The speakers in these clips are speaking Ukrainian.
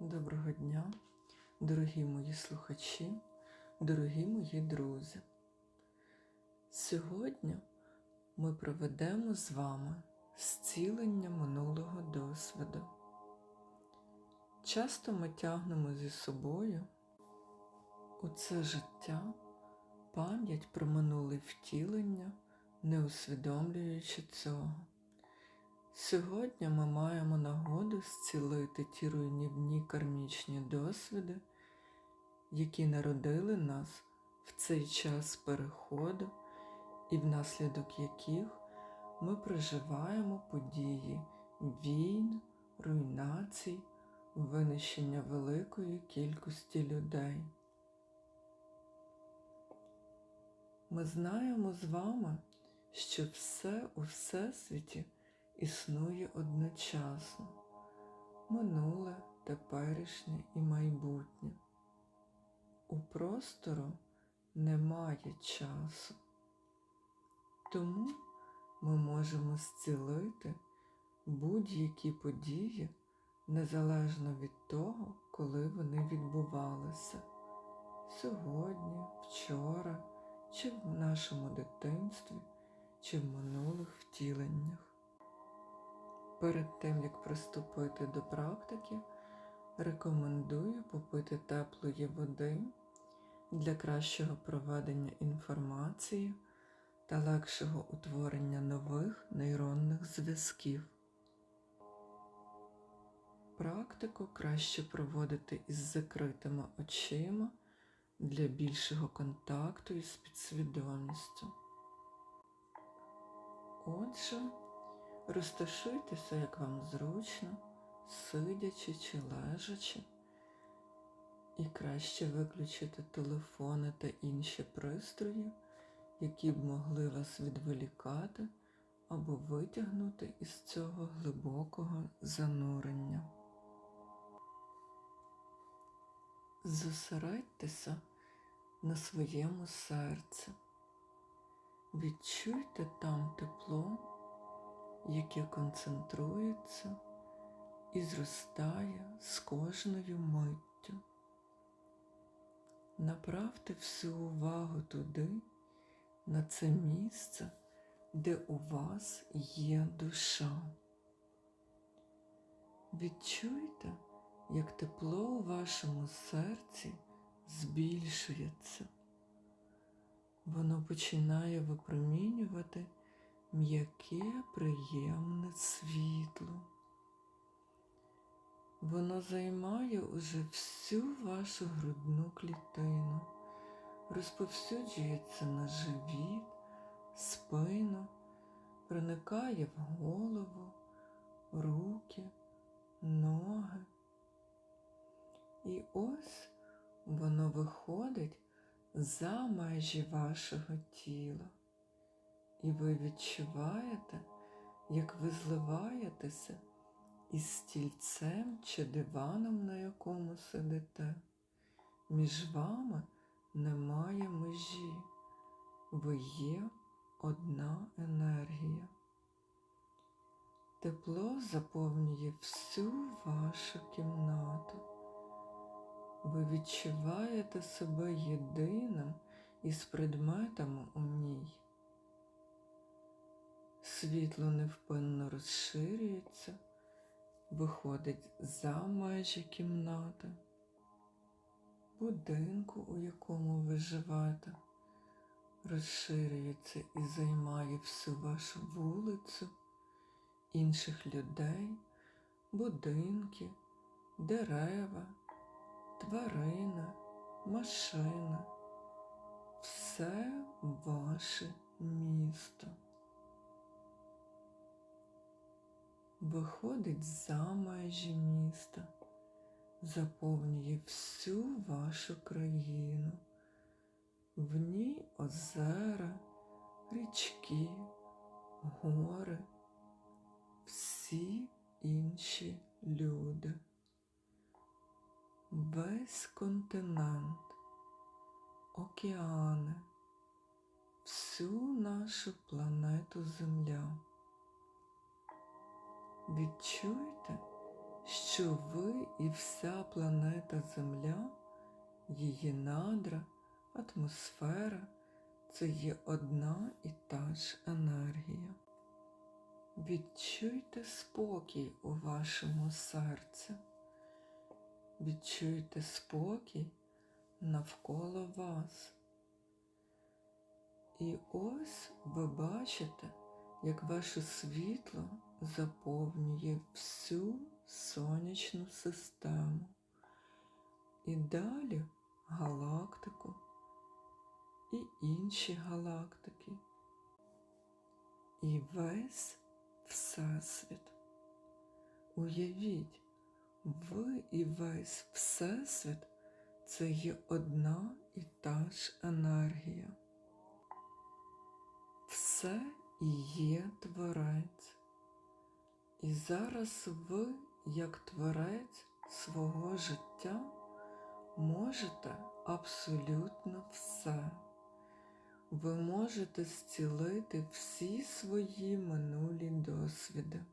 Доброго дня, дорогі мої слухачі, дорогі мої друзі. Сьогодні ми проведемо з вами зцілення минулого досвіду. Часто ми тягнемо зі собою у це життя пам'ять про минуле втілення, не усвідомлюючи цього. Сьогодні ми маємо нагоду зцілити ті руйнівні кармічні досвіди, які народили нас в цей час переходу, і внаслідок яких ми проживаємо події війн, руйнацій, винищення великої кількості людей. Ми знаємо з вами, що все у Всесвіті існує одночасно минуле, теперішнє і майбутнє. У простору немає часу. Тому ми можемо зцілити будь-які події незалежно від того, коли вони відбувалися сьогодні, вчора, чи в нашому дитинстві, чи в минулих втіленнях. Перед тим, як приступити до практики, рекомендую попити теплої води для кращого проведення інформації та легшого утворення нових нейронних зв'язків. Практику краще проводити із закритими очима для більшого контакту із підсвідомістю. Отже, Розташуйтеся, як вам зручно, сидячи чи лежачи, і краще виключити телефони та інші пристрої, які б могли вас відволікати або витягнути із цього глибокого занурення. Зосередьтеся на своєму серці, відчуйте там тепло яке концентрується і зростає з кожною миттю. Направте всю увагу туди, на це місце, де у вас є душа. Відчуйте, як тепло у вашому серці збільшується. Воно починає випромінювати м'яке приємне світло. Воно займає уже всю вашу грудну клітину, розповсюджується на живіт, спину, проникає в голову, руки, ноги. І ось воно виходить за межі вашого тіла. І ви відчуваєте, як ви зливаєтеся із стільцем чи диваном, на якому сидите. Між вами немає межі, ви є одна енергія. Тепло заповнює всю вашу кімнату. Ви відчуваєте себе єдиним із предметами у ній. Світло невпинно розширюється, виходить за межі кімнати, будинку, у якому ви живете, розширюється і займає всю вашу вулицю, інших людей, будинки, дерева, тварини, машини, все ваше місто. Виходить за межі міста, заповнює всю вашу країну, в ній озера, річки, гори, всі інші люди, весь континент, океани, всю нашу планету Земля. Відчуйте, що ви і вся планета Земля, її надра, атмосфера це є одна і та ж енергія. Відчуйте спокій у вашому серці. Відчуйте спокій навколо вас. І ось ви бачите, як ваше світло заповнює всю сонячну систему і далі галактику і інші галактики, і весь Всесвіт. Уявіть, ви і весь Всесвіт це є одна і та ж енергія. Все і є творець. І зараз ви, як творець свого життя, можете абсолютно все. Ви можете зцілити всі свої минулі досвіди.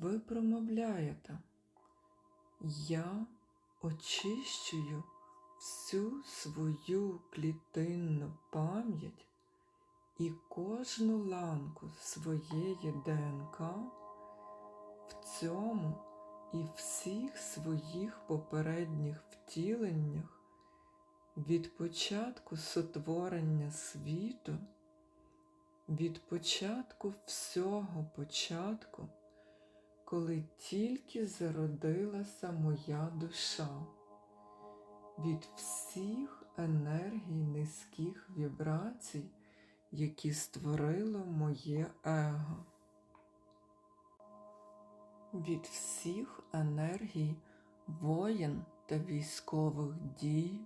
Ви промовляєте, я очищую всю свою клітинну пам'ять і кожну ланку своєї ДНК в цьому і всіх своїх попередніх втіленнях від початку сотворення світу, від початку всього початку, коли тільки зародилася моя душа, від всіх енергій низьких вібрацій, які створило моє его, від всіх енергій воєн та військових дій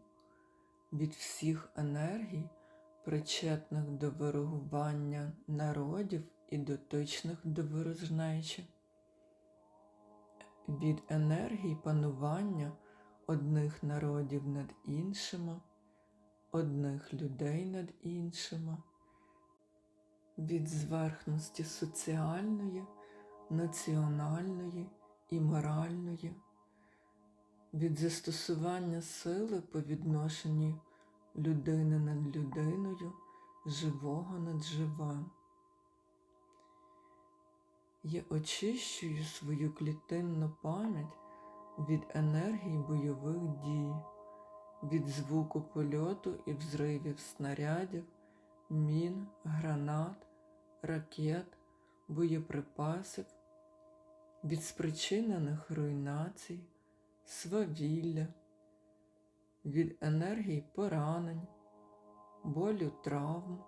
від всіх енергій, причетних до вирогування народів і дотичних до ворожнечі, від енергій панування одних народів над іншими, одних людей над іншими, від зверхності соціальної, національної і моральної від застосування сили по відношенню людини над людиною, живого над живим. Я очищую свою клітинну пам'ять від енергії бойових дій, від звуку польоту і взривів снарядів, мін, гранат, ракет, боєприпасів, від спричинених руйнацій свавілля, від енергії поранень, болю травм,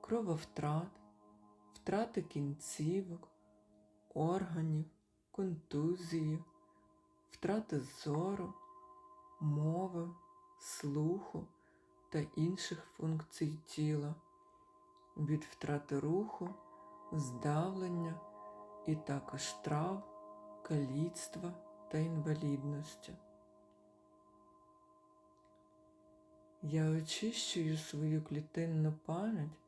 крововтрат, втрати кінцівок, органів, контузії, втрати зору, мови, слуху та інших функцій тіла, від втрати руху, здавлення і також трав, каліцтва та інвалідності. Я очищую свою клітинну пам'ять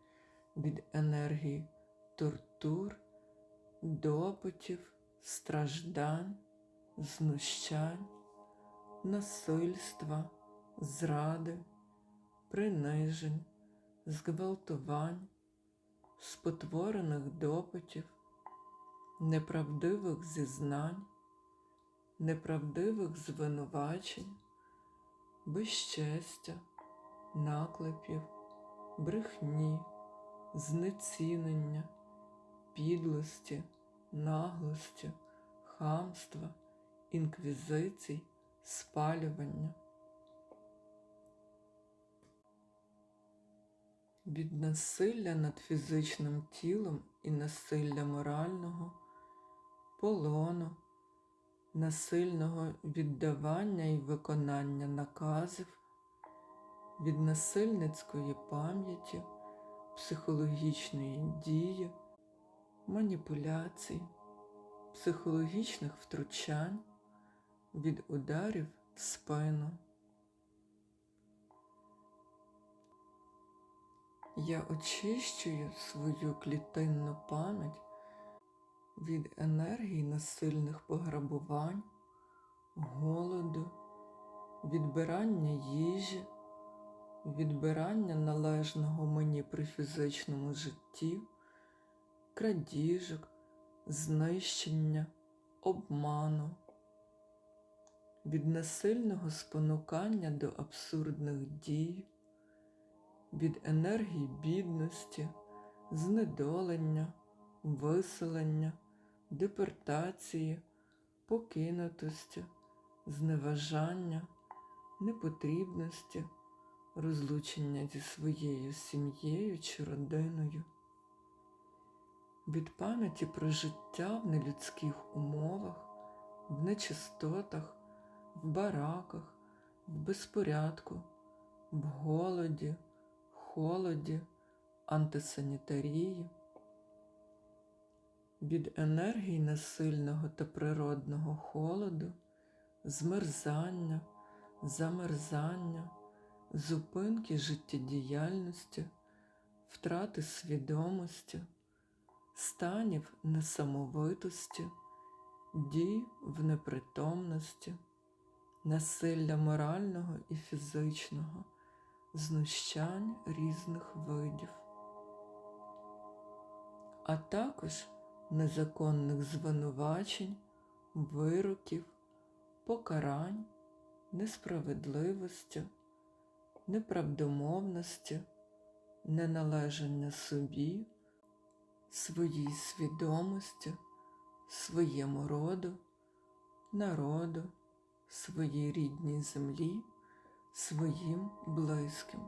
від енергії тортур, допитів, страждань, знущань, насильства, зради, принижень, зґвалтувань, спотворених допитів, неправдивих зізнань неправдивих звинувачень, безчестя, наклепів, брехні, знецінення, підлості, наглості, хамства, інквізицій, спалювання. Від насилля над фізичним тілом і насилля морального, полону насильного віддавання і виконання наказів, від насильницької пам'яті, психологічної дії, маніпуляцій, психологічних втручань, від ударів в спину. Я очищую свою клітинну пам'ять від енергії насильних пограбувань, голоду, відбирання їжі, відбирання належного мені при фізичному житті, крадіжок, знищення, обману, від насильного спонукання до абсурдних дій, від енергії бідності, знедолення, виселення, депортації, покинутості, зневажання, непотрібності, розлучення зі своєю сім'єю чи родиною, від пам'яті про життя в нелюдських умовах, в нечистотах, в бараках, в безпорядку, в голоді, холоді, антисанітарії, від енергії насильного та природного холоду, змерзання, замерзання, зупинки життєдіяльності, втрати свідомості, станів несамовитості, дій в непритомності, насилля морального і фізичного, знущань різних видів, а також незаконних звинувачень, вироків, покарань, несправедливості, неправдомовності, неналежання собі, своїй свідомості, своєму роду, народу, своїй рідній землі, своїм близьким.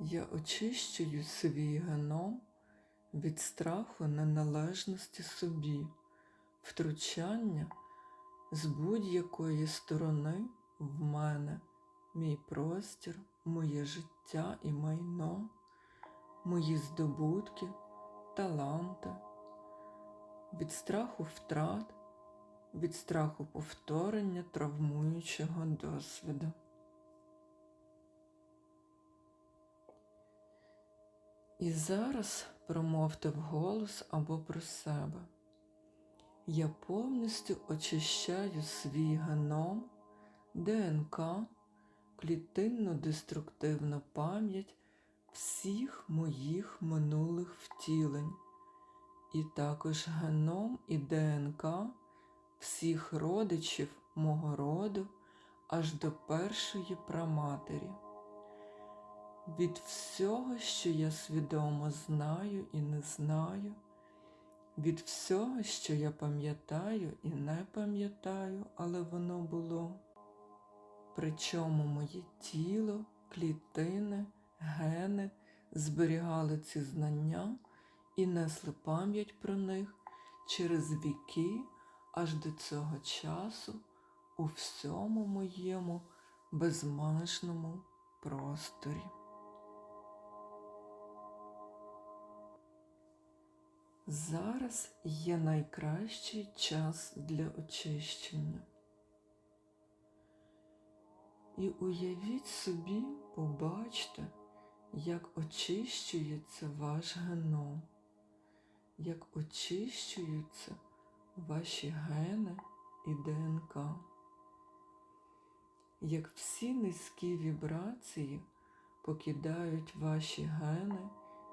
Я очищую свій геном від страху неналежності собі, втручання з будь-якої сторони в мене, мій простір, моє життя і майно, мої здобутки, таланти, від страху втрат, від страху повторення травмуючого досвіду. І зараз промовте вголос або про себе. Я повністю очищаю свій геном, ДНК, клітинну деструктивну пам'ять всіх моїх минулих втілень, і також геном і ДНК всіх родичів мого роду аж до першої праматері від всього, що я свідомо знаю і не знаю, від всього, що я пам'ятаю і не пам'ятаю, але воно було. Причому моє тіло, клітини, гени зберігали ці знання і несли пам'ять про них через віки аж до цього часу у всьому моєму безмежному просторі. Зараз є найкращий час для очищення. І уявіть собі, побачте, як очищується ваш геном, як очищуються ваші гени і ДНК, як всі низькі вібрації покидають ваші гени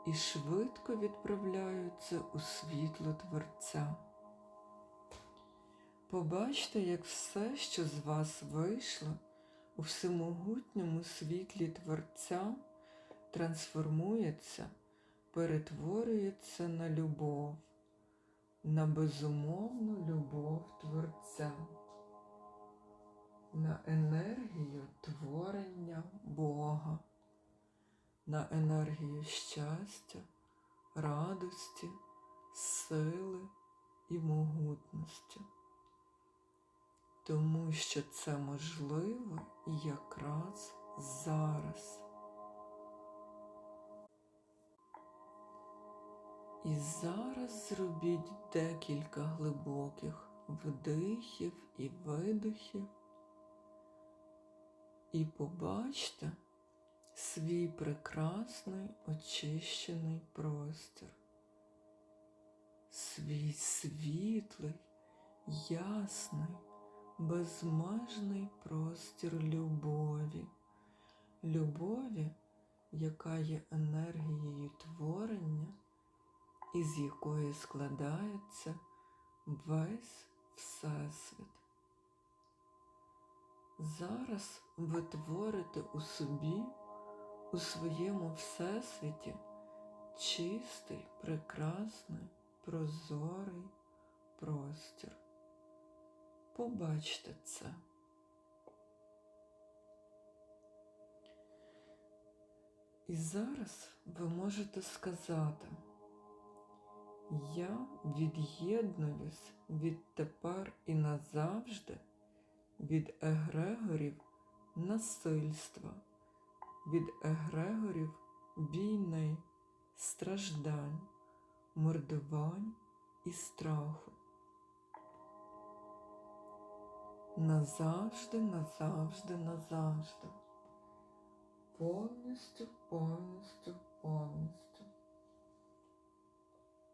і швидко відправляються у світло Творця. Побачте, як все, що з вас вийшло у всемогутньому світлі Творця, трансформується, перетворюється на любов, на безумовну любов Творця, на енергію творення Бога на енергію щастя, радості, сили і могутності, тому що це можливо якраз зараз. І зараз зробіть декілька глибоких вдихів і видихів, і побачте, свій прекрасний очищений простір, свій світлий, ясний, безмежний простір любові, любові, яка є енергією творення, із якої складається весь Всесвіт. Зараз ви творите у собі, у своєму всесвіті чистий, прекрасний, прозорий простір. Побачте це. І зараз ви можете сказати, я від'єднуюсь відтепер і назавжди від егрегорів насильства, від егрегорів війни, страждань, мордувань і страху. Назавжди, назавжди, назавжди. Повністю, повністю, повністю.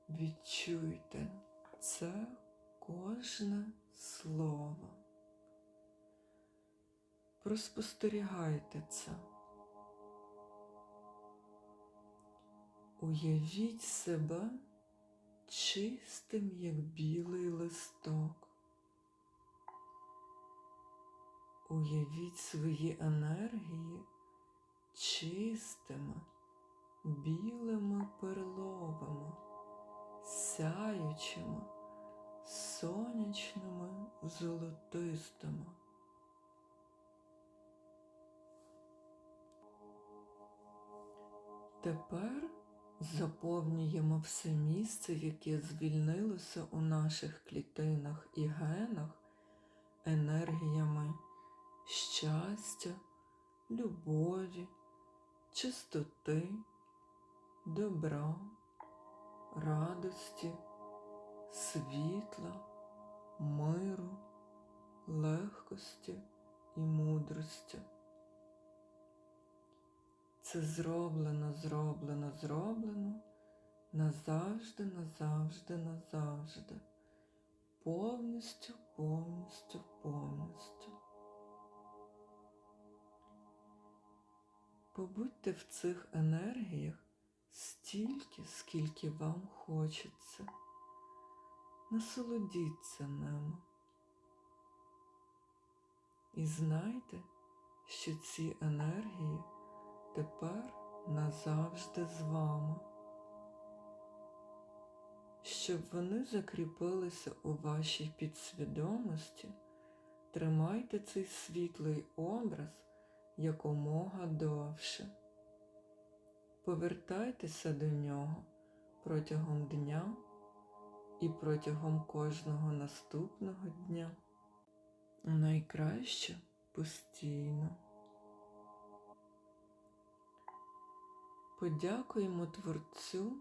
Відчуйте це кожне слово. Проспостерігайте це. Уявіть себе чистим, як білий листок. Уявіть свої енергії чистими, білими перловими, сяючими, сонячними, золотистими. Тепер заповнюємо все місце, яке звільнилося у наших клітинах і генах енергіями щастя, любові, чистоти, добра, радості, світла, миру, легкості і мудрості. Це зроблено, зроблено, зроблено назавжди, назавжди, назавжди. Повністю, повністю, повністю. Побудьте в цих енергіях стільки, скільки вам хочеться. Насолодіться ними. І знайте, що ці енергії тепер назавжди з вами, щоб вони закріпилися у вашій підсвідомості, тримайте цей світлий образ якомога довше. Повертайтеся до нього протягом дня і протягом кожного наступного дня. Найкраще постійно. Подякуємо Творцю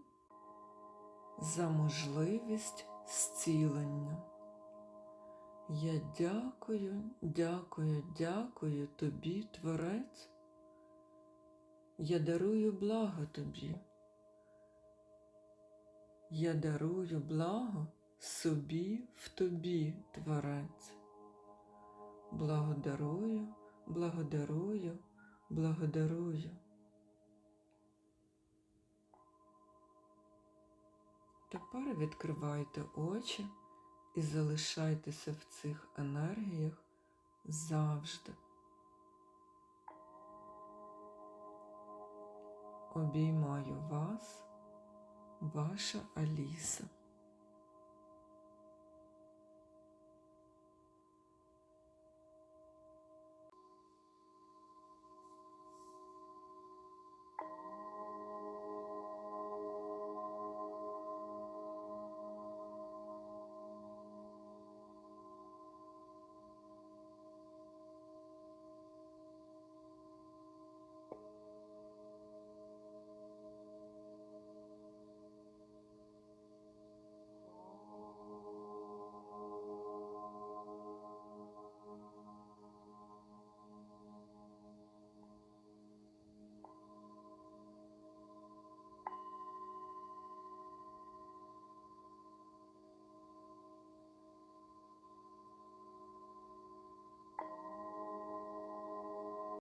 за можливість зцілення. Я дякую, дякую, дякую тобі, Творець. Я дарую благо тобі. Я дарую благо собі в тобі, Творець. Благодарую, благодарую, благодарую. Тепер відкривайте очі і залишайтеся в цих енергіях завжди. Обіймаю вас, ваша Аліса.